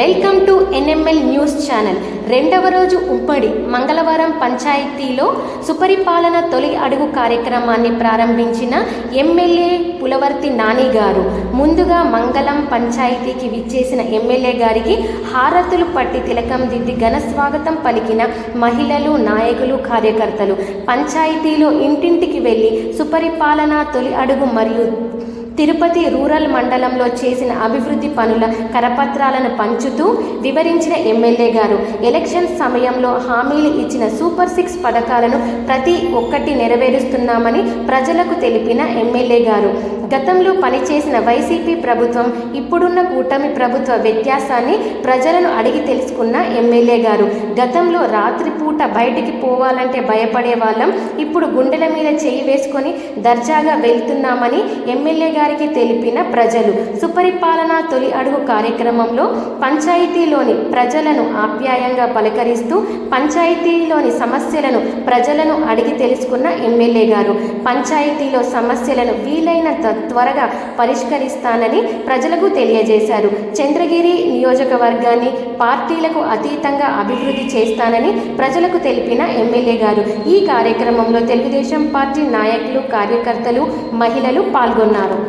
Welcome to NML news channel. రెండవ రోజు ఉమ్మడి మంగళవారం పంచాయతీలో సుపరిపాలన తొలి అడుగు కార్యక్రమాన్ని ప్రారంభించిన ఎమ్మెల్యే పులవర్తి నాని గారు. ముందుగా మంగళం పంచాయతీకి విచ్చేసిన ఎమ్మెల్యే గారికి హారతులు పట్టి తిలకం దిద్ది ఘన స్వాగతం పలికిన మహిళలు నాయకులు కార్యకర్తలు. పంచాయతీలో ఇంటింటికి వెళ్ళి సుపరిపాలన తొలి అడుగు మరియు తిరుపతి రూరల్ మండలంలో చేసిన అభివృద్ధి పనుల కరపత్రాలను పంచుతూ వివరించిన ఎమ్మెల్యే గారు ఎలక్షన్ సమయంలో హామీలు ఇచ్చిన సూపర్ సిక్స్ పథకాలను ప్రతి ఒక్కటి నెరవేరుస్తున్నామని ప్రజలకు తెలిపిన ఎమ్మెల్యే గారు. గతంలో పనిచేసిన వైసీపీ ప్రభుత్వం ఇప్పుడున్న కూటమి ప్రభుత్వ వ్యత్యాసాన్ని ప్రజలను అడిగి తెలుసుకున్న ఎమ్మెల్యే గారు. గతంలో రాత్రిపూట బయటికి పోవాలంటే భయపడే వాళ్ళం ఇప్పుడు గుండెల మీద చేయి వేసుకొని దర్జాగా వెళ్తున్నామని ఎమ్మెల్యే గారికి తెలిపిన ప్రజలు సుపరిపాలన తొలి అడుగు కార్యక్రమంలో పంచాయతీలోని ప్రజలను ఆప్యాయంగా పలకరిస్తూ పంచాయతీలోని సమస్యలను ప్రజలను అడిగి తెలుసుకున్న ఎమ్మెల్యే గారు పంచాయతీలో సమస్యలను వీలైనంత త్వరగా పరిష్కరిస్తానని ప్రజలకు తెలియజేశారు. చంద్రగిరి నియోజకవర్గాన్ని పార్టీలకు అతీతంగా అభివృద్ధి చేస్తానని ప్రజలకు తెలిపిన ఎమ్మెల్యే గారు ఈ కార్యక్రమంలో తెలుగుదేశం పార్టీ నాయకులు కార్యకర్తలు మహిళలు పాల్గొన్నారు.